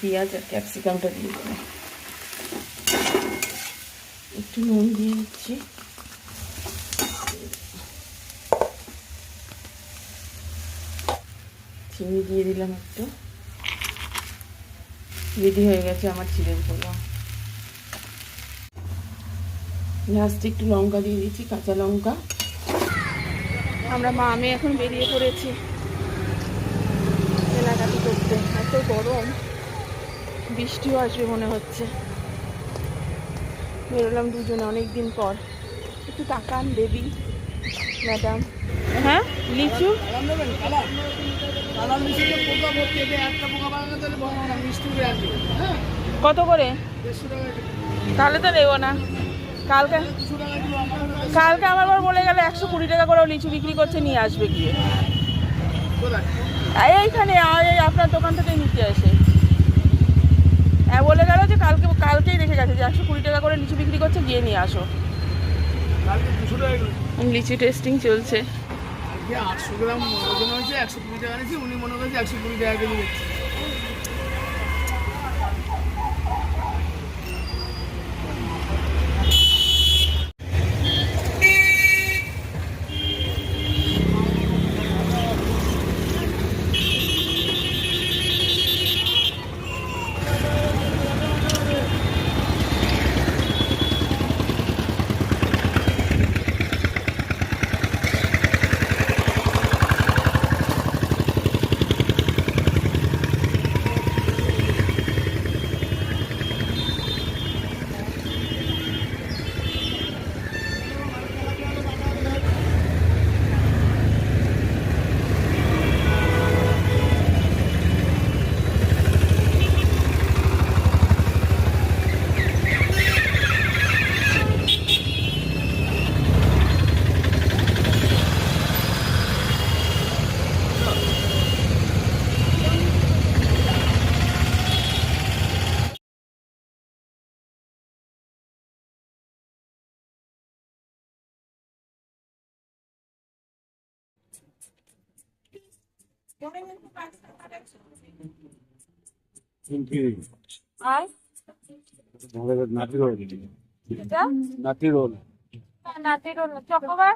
পেঁয়াজ আর ক্যাপসিকামটা দিয়ে দেবো। একটু নুন দিয়ে দিচ্ছি। চিনি দিয়ে দিলাম একটু। রেডি হয়ে গেছে আমার চিকেন পোলাও। লাস্টে একটু লঙ্কা দিয়ে দিচ্ছি, কাঁচা লঙ্কা। আমরা মা, আমি এখন বেরিয়ে পড়েছি। কেনাকাটি করতে, এত গরম। বৃষ্টিও আসবে মনে হচ্ছে। বেরোলাম দুজনে অনেক দিন পর। একটু তাকান, দেবী, ম্যাডাম। হ্যাঁ লিচু? কত করে? তাহলে তো নেব না। কালকে কালকে আমার বর বলে গেলে একশো কুড়ি টাকা করে লিচু বিক্রি করছে, নিয়ে আসবে গিয়ে। এইখানে আপনার দোকান থেকে নিতে আসে হ্যাঁ বলে গেল যে কালকে কালকেই রেখে গেছে যে একশো কুড়ি টাকা করে লিচু বিক্রি করছে গিয়ে নিয়ে আসো। লিচু টেস্টিং চলছে। আটশো গ্রাম ওজন হয়েছে একশো কুড়ি টাকা নিয়েছি উনি মনে করছে একশো কুড়ি টাকা কেজি আর নাতি রোল। এটা নাতি রোল। নাতি রোল চকোবার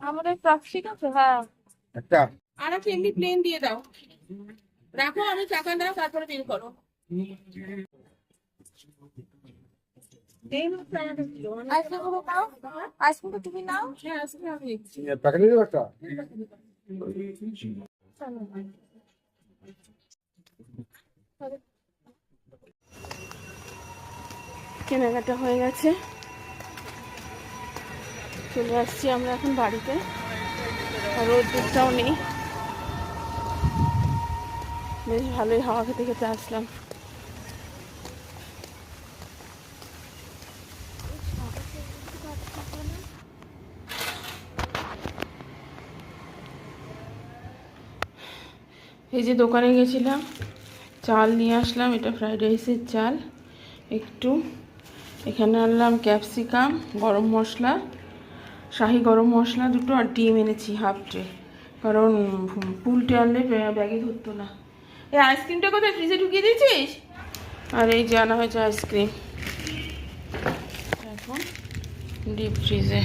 আমাদের আছে হ্যাঁ। একটা। আর একটা এমনি প্লেন দিয়ে দাও। রাখো আমি টাকা দাও তারপরে বিল করো আইসক্রিম নাও আইসক্রিম তুমি নাও হ্যাঁ আইসক্রিম আমি নিচ্ছি প্যাকেট দিয়ে দেবো একটা কেনাকাটা হয়ে গেছে। চলে আসছি আমরা এখন বাড়িতে। আর রোদ্দুরটাও নেই। বেশ ভালোই হাওয়া খেতে খেতে আসলাম। এই যে দোকানে গেছিলাম, চাল নিয়ে আসলাম, এটা ফ্রাইড রাইসের চাল। একটু এখানে আনলাম ক্যাপসিকাম গরম মশলা, শাহি গরম মশলা দুটো আর ডিম এনেছি হাফ ট্রে কারণ পুলটে আনলে ব্যাগে ধরতো না। এই আইসক্রিমটা কোথায়? ফ্রিজে ঢুকিয়ে দিয়েছিস? আর এই যে আনা হয়েছে আইসক্রিম এখন ডিপ ফ্রিজে